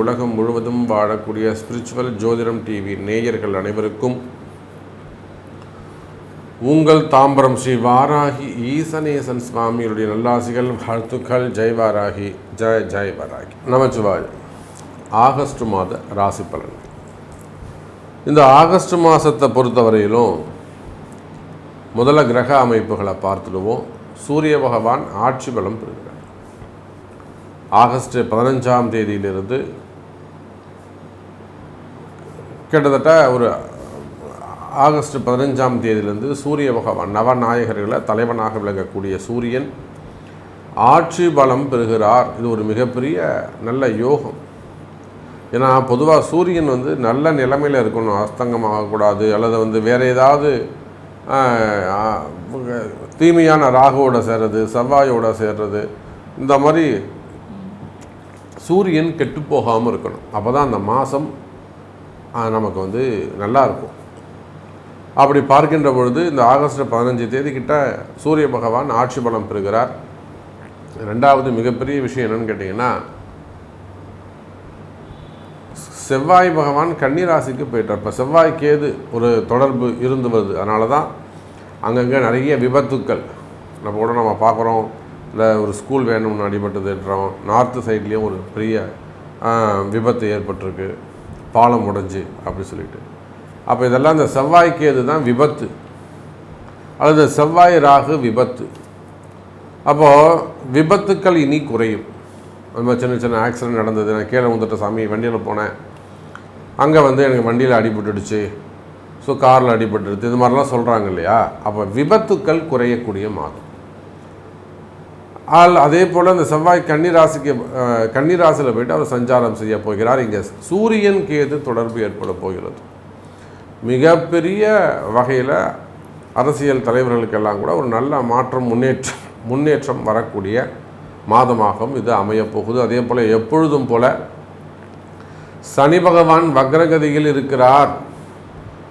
உலகம் முழுவதும் வாழக்கூடிய ஸ்பிரிச்சுவல் ஜோதிடம் டிவி நேயர்கள் அனைவருக்கும் உங்கள் தாம்பரம் ஸ்ரீ வாராகி ஈசனேசன் சுவாமியுடைய நல்லாசிகள் வாழ்த்துக்கள். ஜெய் வாராகி ஜெய் ஜெய் வாராகி. நமச்சிவாய் ஆகஸ்ட் மாத ராசி பலன். இந்த ஆகஸ்ட் மாதத்தை பொறுத்தவரையிலும் முதல்ல கிரக அமைப்புகளை பார்த்துடுவோம். சூரிய பகவான் ஆட்சி பலம் பெறுகிறார். ஆகஸ்ட் பதினஞ்சாம் தேதியிலிருந்து கிட்டத்தட்ட ஒரு ஆகஸ்ட் பதினஞ்சாம் தேதியிலிருந்து சூரிய பகவான் நவநாயகர்களை தலைவனாக விளங்கக்கூடிய சூரியன் ஆட்சி பலம் பெறுகிறார். இது ஒரு மிகப்பெரிய நல்ல யோகம். ஏன்னா பொதுவாக சூரியன் வந்து நல்ல நிலைமையில் இருக்கணும். அஸ்தங்கம் ஆகக்கூடாது அல்லது வந்து வேறு ஏதாவது தீமையான ராகுவோட சேர்றது செவ்வாயோட சேர்றது இந்த மாதிரி சூரியன் கெட்டு போகாமல் இருக்கணும். அப்போ தான் அந்த மாதம் நமக்கு வந்து நல்லா இருக்கும். அப்படி பார்க்கின்ற பொழுது இந்த ஆகஸ்ட் பதினஞ்சு தேதி கிட்ட சூரிய பகவான் ஆட்சி பலம் பெறுகிறார். ரெண்டாவது மிகப்பெரிய விஷயம் என்னன்னு கேட்டிங்கன்னா செவ்வாய் பகவான் கன்னிராசிக்கு போயிட்டார். இப்போ செவ்வாய் கேது ஒரு தொடர்பு இருந்து வருது. அதனால தான் அங்கங்கே நிறைய விபத்துக்கள். நம்ம கூட நம்ம பார்க்குறோம். இல்லை ஒரு ஸ்கூல் வேணும்னு அடிபட்டதுன்றோம். நார்த்து சைட்லேயும் ஒரு பெரிய விபத்து ஏற்பட்டிருக்கு. பாலம் உடைஞ்சு அப்படி சொல்லிட்டு. அப்போ இதெல்லாம் இந்த செவ்வாய்க்கு இது தான் விபத்து. அல்லது செவ்வாய் ராகு விபத்து. அப்போது விபத்துக்கள் இனி குறையும். அது மாதிரி சின்ன சின்ன ஆக்சிடென்ட் நடந்தது. நான் கீழே வந்துட்ட சாமி வண்டியில் போனேன். அங்கே வந்து எனக்கு வண்டியில் அடிபட்டுடுச்சு. ஸோ காரில் அடிபட்டுருது இது மாதிரிலாம் சொல்கிறாங்க இல்லையா? அப்போ விபத்துக்கள் குறையக்கூடிய மாதம். ஆள் அதே போல் அந்த செவ்வாய் கன்னிராசிக்கு கன்னிராசியில் போயிட்டு அவர் சஞ்சாரம் செய்ய போகிறார். இங்கே சூரியன் கேது தொடர்பு ஏற்பட போகிறது. மிகப்பெரிய வகையில் அரசியல் தலைவர்களுக்கெல்லாம் கூட ஒரு நல்ல மாற்றம் முன்னேற்றம் முன்னேற்றம் வரக்கூடிய மாதமாகவும் இது அமையப்போகுது அதே போல் எப்பொழுதும் போல சனி பகவான் வக்ரகதியில் இருக்கிறார்.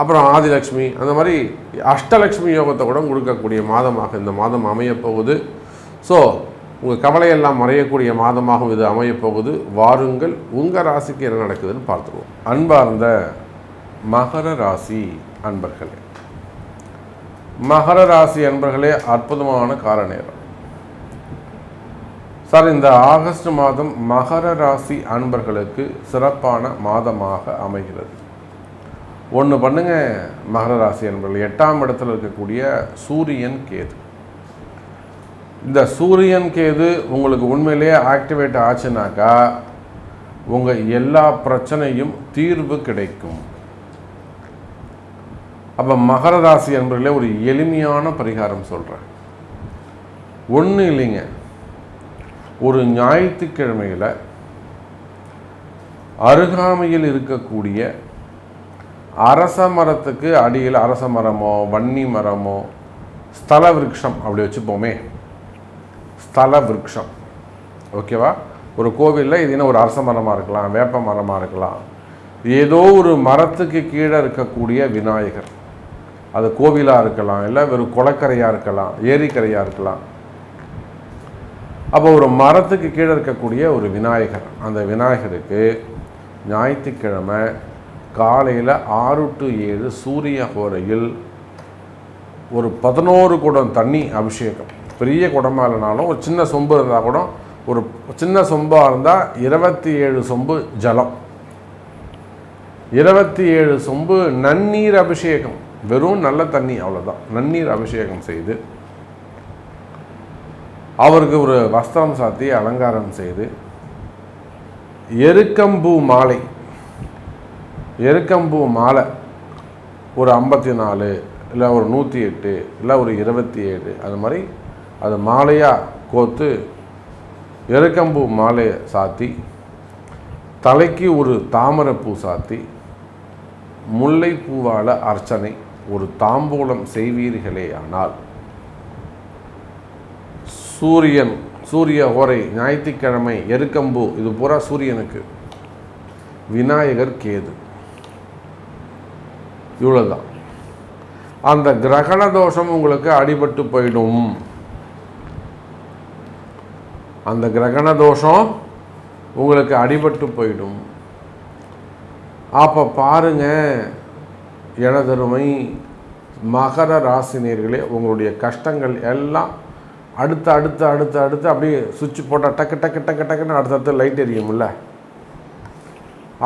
அப்புறம் ஆதிலக்ஷ்மி அந்த மாதிரி அஷ்டலட்சுமி யோகத்தை கூட கொடுக்கக்கூடிய மாதமாக இந்த மாதம் அமையப்போகுது. ஸோ உங்கள் கவலையெல்லாம் மறையக்கூடிய மாதமாகவும் இது அமையப்போகுது. வாருங்கள் உங்கள் ராசிக்கு என்ன நடக்குதுன்னு பார்த்துருவோம். அன்பார்ந்த மகர ராசி அன்பர்களே. மகர ராசி அன்பர்களே அற்புதமான கால நேரம் சார் இந்த ஆகஸ்ட் மாதம் மகர ராசி அன்பர்களுக்கு சிறப்பான மாதமாக அமைகிறது. ஒன்று பண்ணுங்க மகர ராசி அன்பர்கள். எட்டாம் இடத்துல இருக்கக்கூடிய சூரியன் கேது. இந்த சூரியன் கேது உங்களுக்கு உண்மையிலேயே ஆக்டிவேட் ஆச்சுனாக்கா உங்கள் எல்லா பிரச்சனையும் தீர்வு கிடைக்கும். அப்போ மகர ராசி என்பதில் ஒரு எளிமையான பரிகாரம் சொல்கிறேன் ஒன்றும் இல்லைங்க. ஒரு ஞாயிற்றுக்கிழமையில் அருகாமையில் இருக்கக்கூடிய அரச மரத்துக்கு அடியில் அரச மரமோ வன்னி மரமோ ஸ்தல விருட்சம் அப்படி வச்சுப்போமே. ஸ்தல விருட்சம். ஓகேவா? ஒரு கோவிலில் இது என்ன ஒரு அரச மரமாக இருக்கலாம் வேப்ப மரமாக இருக்கலாம். ஏதோ ஒரு மரத்துக்கு கீழே இருக்கக்கூடிய விநாயகர். அது கோவிலாக இருக்கலாம் இல்லை வெறும் குளக்கரையாக இருக்கலாம் ஏரிக்கரையாக இருக்கலாம். அப்போ ஒரு மரத்துக்கு கீழே இருக்கக்கூடிய ஒரு விநாயகர். அந்த விநாயகருக்கு ஞாயிற்றுக்கிழமை காலையில் ஆறு டு ஏழு சூரிய கோரையில் ஒரு பதினோரு குடம் தண்ணி அபிஷேகம். பெரிய குடமாக இல்லைனாலும் ஒரு சின்ன சொம்பு இருந்தால் கூட ஒரு சின்ன சொம்பாக இருந்தால் இருபத்தி ஏழு சொம்பு ஜலம். இருபத்தி ஏழு சொம்பு நன்னீர் அபிஷேகம். வெறும் நல்ல தண்ணி அவ்வளோதான் நன்னீர் அபிஷேகம் செய்து அவருக்கு ஒரு வஸ்திரம் சாத்தி அலங்காரம் செய்து எருக்கம்பூ மாலை எருக்கம்பூ மாலை. ஒரு ஐம்பத்தி நாலு இல்லை ஒரு நூற்றி எட்டு இல்லை ஒரு இருபத்தி ஏழு அது மாதிரி அது மாலையாக கோத்து எருக்கம்பூ மாலையை சாத்தி தலைக்கு ஒரு தாமரைப்பூ சாத்தி முல்லைப்பூவால் அர்ச்சனை ஒரு தாம்பூலம் செய்வீர்களே ஆனால் சூரியன் சூரிய ஓரை ஞாயிற்றுக்கிழமை எருக்கம்பூ இது பூரா சூரியனுக்கு. விநாயகர் கேது. இவ்வளோ தான் அந்த கிரகண தோஷம் உங்களுக்கு அடிபட்டு போயிடும். அந்த கிரகண தோஷம் உங்களுக்கு அடிபட்டு போயிடும். அப்போ பாருங்க எனதருமை மகர ராசினியர்களே உங்களுடைய கஷ்டங்கள் எல்லாம் அடுத்து அடுத்து அடுத்து அடுத்து அப்படியே சுவிட்ச் போட்டால் டக்கு டக்கு டக்கு டக்குன்னு அடுத்தடுத்து லைட் எரியும்ல?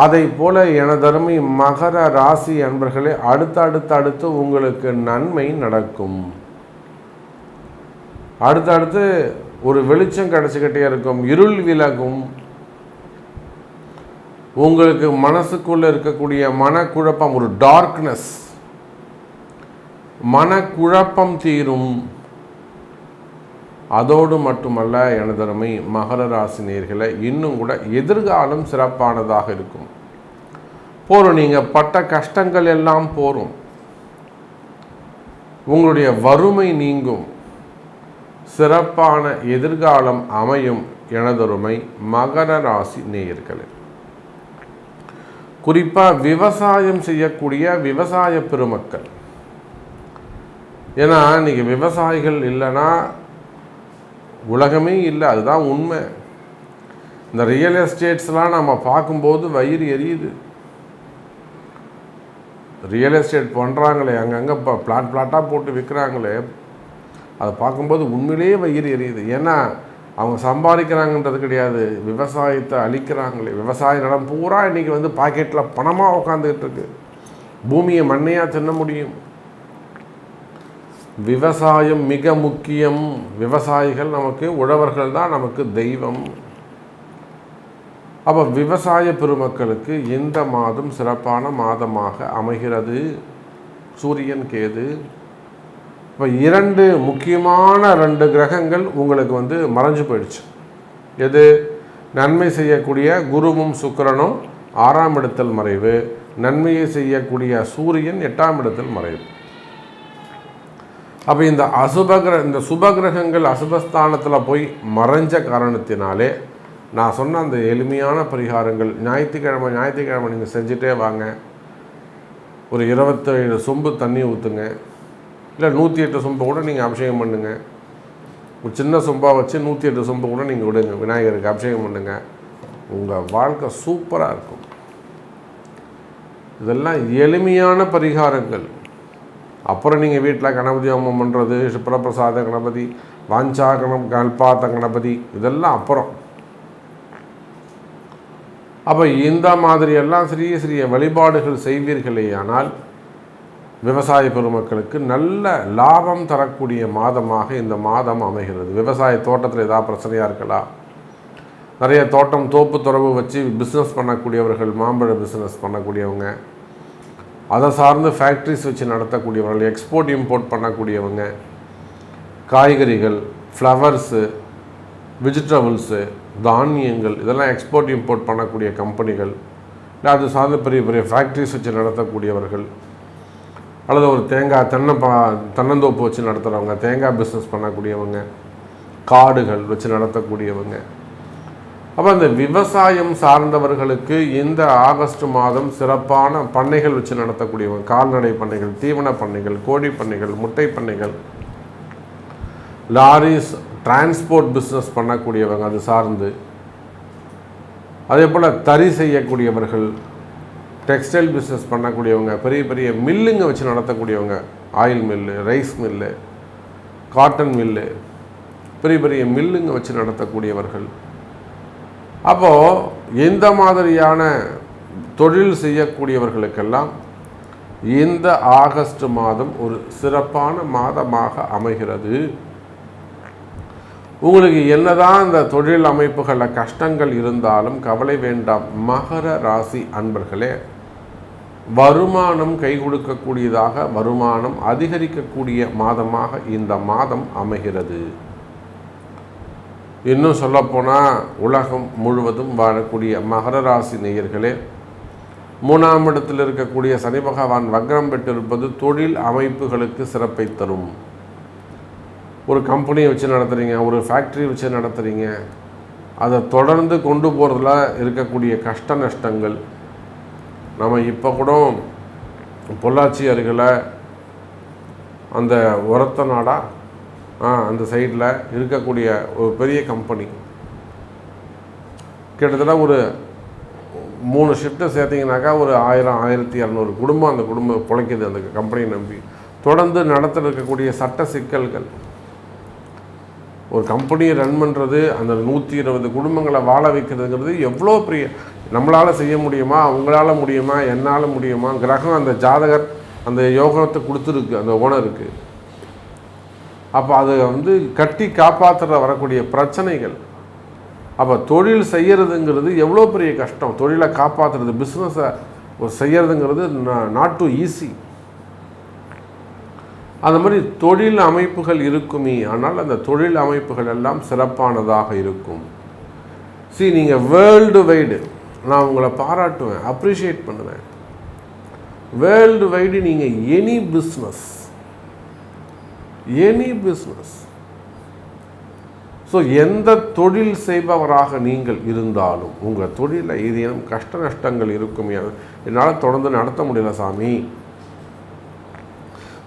அதை போல எனதருமை மகர ராசி அன்பர்களே அடுத்து அடுத்து அடுத்து உங்களுக்கு நன்மை நடக்கும். அடுத்தடுத்து ஒரு வெளிச்சம் கிடச்சிக்கிட்டே இருக்கும் இருள் விலகும். உங்களுக்கு மனசுக்குள்ள இருக்கக்கூடிய மனக்குழப்பம் ஒரு டார்க்னஸ் மனக்குழப்பம் தீரும். அதோடு மட்டுமல்ல எனதருமை மகர ராசி நேர்களை இன்னும் கூட எதிர்காலம் சிறப்பானதாக இருக்கும். போரும் நீங்கள் பட்ட கஷ்டங்கள் எல்லாம் போரும் உங்களுடைய வறுமை நீங்கும். சிறப்பான எதிர்காலம் அமையும் எனதொருமை மகர ராசி நேயர்களே குறிப்பாக விவசாயம் செய்யக்கூடிய விவசாய பெருமக்கள். ஏன்னா இன்னைக்கு விவசாயிகள் இல்லைன்னா உலகமே இல்லை அதுதான் உண்மை. இந்த ரியல் எஸ்டேட்ஸ்லாம் நம்ம பார்க்கும்போது வயிறு எரியுது. ரியல் எஸ்டேட் பண்ணுறாங்களே அங்கங்கே இப்போ பிளாட் பிளாட்டாக போட்டு விற்கிறாங்களே அதை பார்க்கும்போது உண்மையிலேயே வயிறு எரியுது. ஏன்னா அவங்க சம்பாதிக்கிறாங்கன்றது கிடையாது விவசாயத்தை அழிக்கிறாங்களே. விவசாய நிலம் பூரா இன்றைக்கி வந்து பாக்கெட்டில் பணமாக உட்காந்துக்கிட்டு இருக்கு. பூமியை மண்ணையாக தின்ன முடியும். விவசாயம் மிக முக்கியம். விவசாயிகள் நமக்கு உழவர்கள் தான் நமக்கு தெய்வம். அப்போ விவசாய பெருமக்களுக்கு இந்த மாதம் சிறப்பான மாதமாக அமைகிறது? சூரியன் கேது. இப்போ இரண்டு முக்கியமான ரெண்டு கிரகங்கள் உங்களுக்கு வந்து மறைஞ்சு போயிடுச்சு. எது? நன்மை செய்யக்கூடிய குருவும் சுக்கரனும் ஆறாம் இடத்தில் மறைவு. நன்மையை செய்யக்கூடிய சூரியன் எட்டாம் இடத்தில் மறைவு. அப்போ இந்த அசுபகிர இந்த சுபகிரகங்கள் அசுபஸ்தானத்தில் போய் மறைஞ்ச காரணத்தினாலே நான் சொன்ன அந்த எளிமையான பரிகாரங்கள் ஞாயிற்றுக்கிழமை ஞாயிற்றுக்கிழமை நீங்கள் செஞ்சுட்டே வாங்க. ஒரு இருபத்தேழு சொம்பு தண்ணி ஊற்றுங்க இல்லை நூற்றி எட்டு சொம்பு கூட நீங்கள் அபிஷேகம் பண்ணுங்க. ஒரு சின்ன சொம்பாக வச்சு நூற்றி எட்டு சொம்பு கூட நீங்கள் விடுங்க. விநாயகருக்கு அபிஷேகம் பண்ணுங்க. உங்கள் வாழ்க்கை சூப்பராக இருக்கும். இதெல்லாம் எளிமையான பரிகாரங்கள். அப்புறம் நீங்கள் வீட்டில் கணபதி ஹோமம் பண்ணுறது சுப்ரபிரசாத கணபதி வாஞ்சா கணம் கல்பாத்த கணபதி இதெல்லாம் அப்புறம். அப்போ இந்த மாதிரியெல்லாம் சிறிய சிறிய வழிபாடுகள் செய்வீர்களே ஆனால் விவசாய பெருமக்களுக்கு நல்ல லாபம் தரக்கூடிய மாதமாக இந்த மாதம் அமைகிறது. விவசாய தோட்டத்தில் ஏதாவது பிரச்சனையாக இருக்கலாம் நிறைய தோட்டம் தோப்பு துறவு வச்சு பிஸ்னஸ் பண்ணக்கூடியவர்கள் மாம்பழ பிஸ்னஸ் பண்ணக்கூடியவங்க அதை சார்ந்து ஃபேக்ட்ரிஸ் வச்சு நடத்தக்கூடியவர்கள் எக்ஸ்போர்ட் இம்போர்ட் பண்ணக்கூடியவங்க காய்கறிகள் ஃப்ளவர்ஸு வெஜிடபிள்ஸு தானியங்கள் இதெல்லாம் எக்ஸ்போர்ட் இம்போர்ட் பண்ணக்கூடிய கம்பெனிகள் இல்லை அது சார்ந்த பெரிய பெரிய ஃபேக்ட்ரிஸ் வச்சு நடத்தக்கூடியவர்கள் அல்லது ஒரு தேங்காய் தென்னை பா தென்னந்தோப்பு வச்சு நடத்துகிறவங்க தேங்காய் பிஸ்னஸ் பண்ணக்கூடியவங்க காடுகள் வச்சு நடத்தக்கூடியவங்க அப்போ அந்த விவசாயம் சார்ந்தவர்களுக்கு இந்த ஆகஸ்ட் மாதம் சிறப்பான பண்ணைகள் வச்சு நடத்தக்கூடியவங்க கால்நடை பண்ணைகள் தீவன பண்ணைகள் கோழி பண்ணைகள் முட்டை பண்ணைகள் லாரிஸ் டிரான்ஸ்போர்ட் பிஸ்னஸ் பண்ணக்கூடியவங்க அது சார்ந்து. அதே போல் தறி செய்யக்கூடியவர்கள் டெக்ஸ்டைல் பிஸ்னஸ் பண்ணக்கூடியவங்க பெரிய பெரிய மில்லுங்க வச்சு நடத்தக்கூடியவங்க oil mill rice mill cotton mill பெரிய பெரிய மில்லுங்க வச்சு நடத்தக்கூடியவர்கள். அப்போது இந்த மாதிரியான தொழில் செய்யக்கூடியவர்களுக்கெல்லாம் இந்த ஆகஸ்ட் மாதம் ஒரு சிறப்பான மாதமாக அமைகிறது. உங்களுக்கு என்னதான் இந்த தொழில் அமைப்புகளில் கஷ்டங்கள் இருந்தாலும் கவலை வேண்டாம். மகர ராசி அன்பர்களே வருமானம் கை கொடுக்கக்கூடியதாக வருமானம் அதிகரிக்கக்கூடிய மாதமாக இந்த மாதம் அமைகிறது. இன்னும் சொல்லப்போனால் உலகம் முழுவதும் வாழக்கூடிய மகர ராசி நேயர்களே மூணாம் இடத்தில் இருக்கக்கூடிய சனி பகவான் வக்ரம் பெற்றிருப்பது தொழில் அமைப்புகளுக்கு சிறப்பை தரும். ஒரு கம்பெனியை வச்சு நடத்துகிறீங்க ஒரு ஃபேக்ட்ரி வச்சு நடத்துகிறீங்க அதை தொடர்ந்து கொண்டு போகிறதுல இருக்கக்கூடிய கஷ்ட நஷ்டங்கள். நம்ம இப்போ கூட பொள்ளாச்சி அருகில் அந்த உரத்த நாடாக அந்த சைடில் இருக்கக்கூடிய ஒரு பெரிய கம்பெனி கிட்டத்தட்ட ஒரு மூணு ஷிஃப்ட்டை சேர்த்திங்கனாக்கா ஒரு ஆயிரம் ஆயிரத்தி இரநூறு குடும்பம் அந்த குடும்பம் பிழைக்குது அந்த கம்பெனியை நம்பி. தொடர்ந்து நடத்த இருக்கக்கூடிய சட்ட சிக்கல்கள். ஒரு கம்பெனியை ரன் பண்ணுறது அந்த நூற்றி இருபது குடும்பங்களை வாழ வைக்கிறதுங்கிறது எவ்வளோ பெரிய நம்மளால் செய்ய முடியுமா அவங்களால முடியுமா என்னால் முடியுமா கிரகம் அந்த ஜாதகர் அந்த யோகத்தை கொடுத்துருக்கு அந்த ஓனருக்கு. அப்போ அதை வந்து கட்டி காப்பாற்றுற வரக்கூடிய பிரச்சனைகள். அப்போ தொழில் செய்கிறதுங்கிறது எவ்வளோ பெரிய கஷ்டம். தொழிலை காப்பாற்றுறது பிஸ்னஸை செய்கிறதுங்கிறது நாட் டு ஈஸி அந்த மாதிரி தொழில் அமைப்புகள் இருக்குமே ஆனால் அந்த தொழில் அமைப்புகள் எல்லாம் சிறப்பானதாக இருக்கும். சி நீங்கள் வேர்ல்டு வைடு நான் உங்களை பாராட்டுவேன் அப்ரிஷியேட் பண்ணுவேன். வேர்ல்டு வைடு நீங்கள் any business any business so எந்த தொழில் செய்பவராக நீங்கள் இருந்தாலும் உங்கள் தொழிலில் ஏதேனும் கஷ்ட நஷ்டங்கள் இருக்குமே என்னால் தொடர்ந்து நடத்த முடியல சாமி.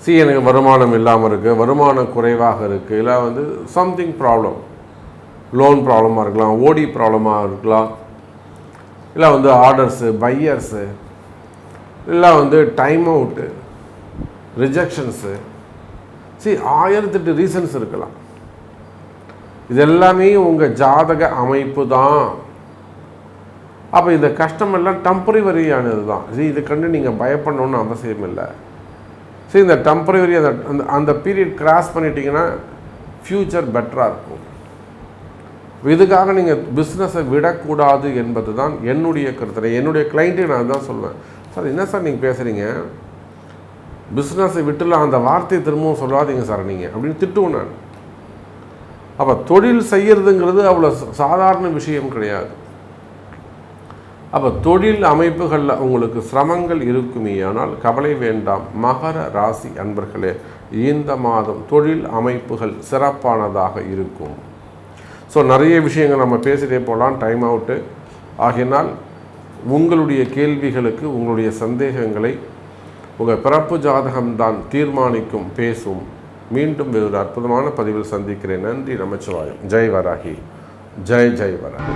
சி எனக்கு வருமானம் இல்லாமல் இருக்குது வருமானம் குறைவாக இருக்குது இல்லை வந்து சம்திங் ப்ராப்ளம் லோன் ப்ராப்ளமாக இருக்கலாம் ஓடி ப்ராப்ளமாக இருக்கலாம். இல்லை வந்து ஆர்டர்ஸு பையர்ஸு இல்லை வந்து டைம் அவுட்டு ரிஜெக்ஷன்ஸு சி ஆயிரத்தெட்டு ரீசன்ஸ் இருக்கலாம். இது எல்லாமே உங்கள் ஜாதக அமைப்பு தான். அப்போ இந்த கஷ்டமெல்லாம் டெம்பரவரியானது தான். சரி இது கண்டு நீங்கள் பயப்படணுன்னு அவசியம் இல்லை. சரி இந்த டெம்பரவரி அந்த அந்த அந்த பீரியட் கிராஸ் பண்ணிட்டீங்கன்னா ஃப்யூச்சர் பெட்டராக இருக்கும். இதுக்காக நீங்கள் பிஸ்னஸை விடக்கூடாது என்பது தான் என்னுடைய கருத்து. என்னுடைய கிளைண்ட்டுக்கு நான் அதுதான் சொல்லுவேன் சார் என்ன சார் நீங்கள் பேசுகிறீங்க பிஸ்னஸை விட்டுலாம் அந்த வார்த்தையை திரும்பவும் சொல்லாதீங்க சார் நீங்கள் அப்படின்னு திட்டுவோம் நான். அப்போ தொழில் செய்கிறதுங்கிறது அவ்வளோ சாதாரண விஷயம் கிடையாது. அப்போ தொழில் அமைப்புகளில் உங்களுக்கு சிரமங்கள் இருக்குமே ஆனால் கவலை வேண்டாம். மகர ராசி அன்பர்களே இந்த மாதம் தொழில் அமைப்புகள் சிறப்பானதாக இருக்கும். ஸோ நிறைய விஷயங்கள் நம்ம பேசிட்டே போகலாம். டைம் அவுட்டு ஆகினால் உங்களுடைய கேள்விகளுக்கு உங்களுடைய சந்தேகங்களை உங்கள் பிறப்பு ஜாதகம்தான் தீர்மானிக்கும் பேசும். மீண்டும் ஒரு அற்புதமான பதிவில் சந்திக்கிறேன். நன்றி நமச்சிவாயம். ஜெய் வராகி. ஜெய் ஜெய் வராகி.